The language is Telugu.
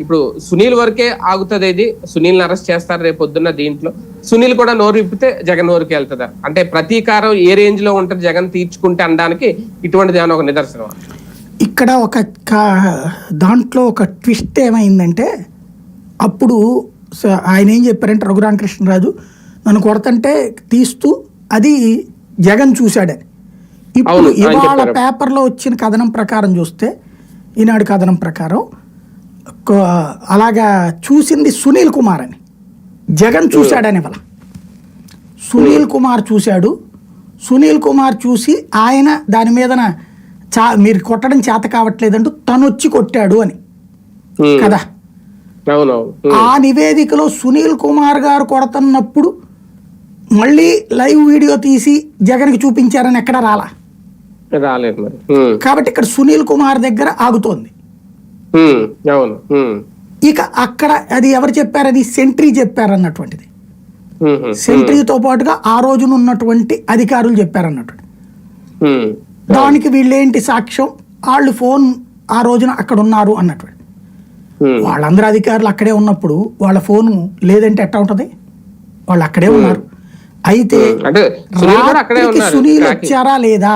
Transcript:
ఇప్పుడు సునీల్ వరకే ఆగుతుంది ఇది. సునీల్ అరెస్ట్ చేస్తారు రేపు పొద్దున్న దీంట్లో. సునీల్ కూడా నోరు విప్పితే జగన్ నోరుకి వెళ్తుందా? అంటే ప్రతీకారం ఏ రేంజ్లో ఉంటుంది జగన్ తీర్చుకుంటే అనడానికి ఇటువంటిది ఏమైనా ఒక నిదర్శనం ఇక్కడ ఒక దాంట్లో ఒక ట్విస్ట్ ఏమైందంటే అప్పుడు ఆయన ఏం చెప్పారంటే రఘురామకృష్ణరాజు నన్ను కొడతంటే తీస్తూ అది జగన్ చూశాడని ఇప్పుడు ఇవాళ. పేపర్లో వచ్చిన కథనం ప్రకారం చూస్తే ఈనాడు కథనం ప్రకారం అలాగా చూసింది సునీల్ కుమార్ అని జగన్ చూశాడని ఇవాళ. సునీల్ కుమార్ చూశాడు. సునీల్ కుమార్ చూసి ఆయన దాని మీదన చా మీరు కొట్టడం చేత కావట్లేదంటూ తను వచ్చి కొట్టాడు అని. కదా? ఆ నివేదికలో సునీల్ కుమార్ గారు కొడుతున్నప్పుడు మళ్ళీ లైవ్ వీడియో తీసి జగన్కి చూపించారని ఎక్కడ రాలా? రాలేదు కాబట్టి ఇక్కడ సునీల్ కుమార్ దగ్గర ఆగుతోంది. అవును. ఇక అక్కడ అది ఎవరు చెప్పారు? అది సెంట్రీ చెప్పారు అన్నటువంటిది సెంట్రీతో పాటుగా ఆ రోజున ఉన్నటువంటి అధికారులు చెప్పారన్నట్టు ఉమ్, దానికి వీళ్ళేంటి సాక్ష్యం? వాళ్ళు ఫోన్ ఆ రోజున అక్కడ ఉన్నారు అన్నటువంటి. ఉమ్, వాళ్ళందరూ అధికారులు అక్కడే ఉన్నప్పుడు వాళ్ళ ఫోను లేదంటే ఎట్లా ఉంటది? వాళ్ళు అక్కడే ఉన్నారు. అయితే సునీల్ రాత్రికి. వచ్చారా లేదా?